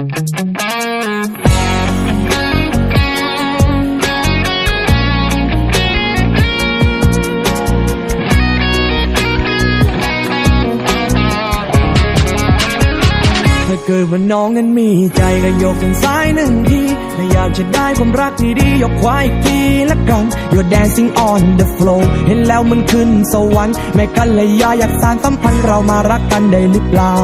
ถ้าเกิดว่าน้องนั้นมีใจก็ยกทางซ้ายหนึ่งทีถ้าอยากจะได้ความรักที่ดียกขวาอีกทีละกัน You're dancing on the floor เห็นแล้วมันขึ้นสวรรค์แม่กันเลยยาอยากสานสัมพันธ์เรามารักกันได้หรือเปล่า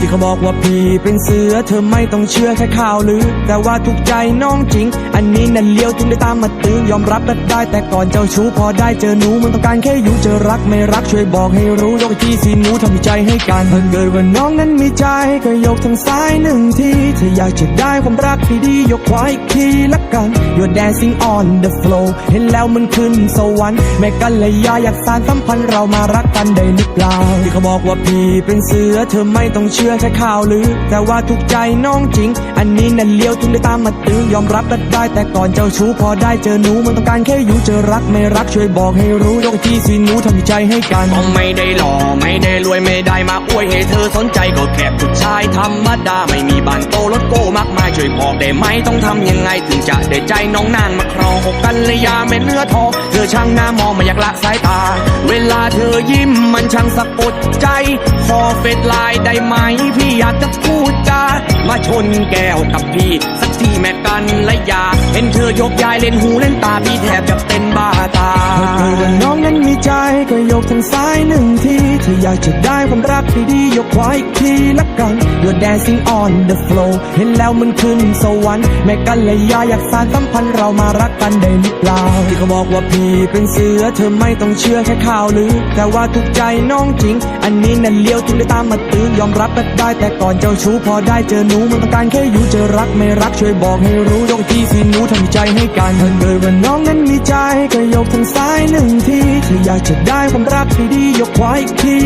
ที่เขาบอกว่าพี่เป็นเสือเธอไม่ต้องเชื่อแค่ข่าวลือ แต่ว่าถูกใจน้องจริง อันนี้นั่นเลี้ยวถึงได้ตามมาตื้อยอมรับก็ได้แต่ก่อนเจ้าชู้พอได้เจอหนูมันต้องการแค่อยู่เจอรักไม่รักช่วยบอกให้รู้ยกที่สีหนูทำใจให้กันถ้าเกิดว่าน้องนั้นมีใจก็ยกทางซ้ายหนึ่งทีถ้าอยากจะได้ความรักที่ดียกขวาอีกทีละกัน You're dancing on the floor เห็นแล้วมันขึ้นสวรรค์แม่กันเลยยาอยากสานสัมพันธ์เรามารักกันได้หรือเปล่าที่เขาบอกว่าพี่เป็นเสือเธอไม่ต้องเชื่อแค่ข่าวลือ แต่ว่าถูกใจน้องจริง อันนี้นั่นเลี้ยวถึงได้ตามมาตื้อยอมรับก็ได้ แต่ก่อนเจ้าชู้พอได้เจอหนูมันต้องการแค่อยู่เจอรักไม่รักช่วยบอกให้รู้ยกที่สีหนูทำใจให้กันไม่ได้หล่อไม่ได้รวยไม่ได้มาอวยให้เธอสนใจ ค่ผู้ชายธรรมดาไม่มีบ้านโตรถโก้มากมายช่วยบอกได้ไหมต้องทำยังไงถึงจะได้ใจน้องนางมาครองอกกันเลยาเม็ดเนื้อทองเธอช่างหน้ามองไม่อยากละสายตา เวลาเธอยิ้มมันช่างสะกดใจขอเฟดไลน์ได้ไหมพี่อยากจะพูดจามาชนแก้วกับพี่สักทีแม่กันและยาเห็นเธอยกยายเล่นหูเล่นตาพี่แทบจะเป็นบ้าตาเกิดว่าน้องนั้นมีใจก็ยกทางซ้ายหนึ่งที อยากจะได้ความรักที่ดียกขวาอีกทีละกัน You're dancing on the floor เห็นแล้วมันขึ้นสวรรค์แม่กันเลยยาอยากสานสัมพันธ์เรามารักกันได้หรือเปล่าที่เขาบอกว่าพี่เป็นเสือเธอไม่ต้องเชื่อแค่ข่าวลือแต่ว่าถูกใจน้องจริง อันนี้นั่นเลี้ยวถึงได้ตามมาตื้อยอมรับก็ได้ แต่ก่อนเจ้าชู้พอได้เจอหนูมันต้องการแค่อยู่เจอรักไม่รักช่วยบอกให้รู้ยกที่สีหนูทำใจให้กันถ้าเกิดว่าน้องนั้นมีใจก็ยกทางซ้ายหนึ่งทีถ้าอยากจะได้ความรักที่ดียกขวาอีกที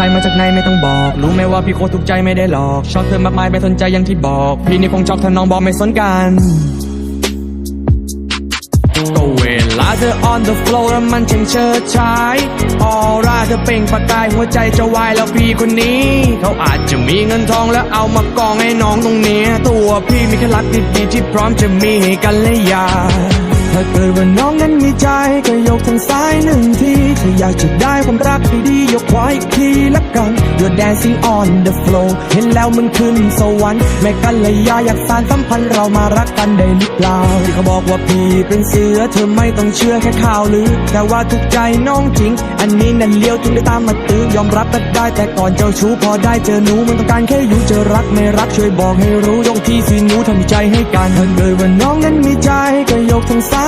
ใครมาจากไหนไม่ต้องบอก รู้ไหมว่าพี่โคตรถูกใจไม่ได้หลอก ชอบเธอมากมายไม่สนใจอย่างที่บอก พี่นี่คงชอบถ้าน้องบอกไม่สนกันก็เวลาเธอ on the floor แล้วมันช่างเชิดชายออร่าเธอเปล่งประกายหัวใจจะวายแล้วพี่คนนี้ เขาอาจจะมีเงินทองแล้วเอามากองให้น้องตรงเนี้ ตัวพี่มีแค่รักดีๆที่พร้อมจะมีให้กันและยา ถ้าเกิดว่าน้องนั้นมีใจ ก็ยกทางซ้ายหนึ่งที ถ้าอยากจะได้ความรักที่ดียกขวาอีกทีละกัน You're dancing on the floor เห็นแล้วมันขึ้นสวรรค์แม่กันเลยยาอยากสานสัมพันธ์เรามารักกันได้หรือเปล่าที่เขาบอกว่าพี่เป็นเสือเธอไม่ต้องเชื่อแค่ข่าวลือ แต่ว่าถูกใจน้องจริง อันนี้นั่นเลี้ยวถึงได้ตามมาตื้อยอมรับก็ได้ แต่ก่อนเจ้าชู้พอได้เจอหนูมันต้องการแค่อยู่เจอรักไม่รักช่วยบอกให้รู้ยกที่สีหนูทำใจให้กันถ้าเกิดว่าน้องนั้นมีใจก็ยกทางซ้าย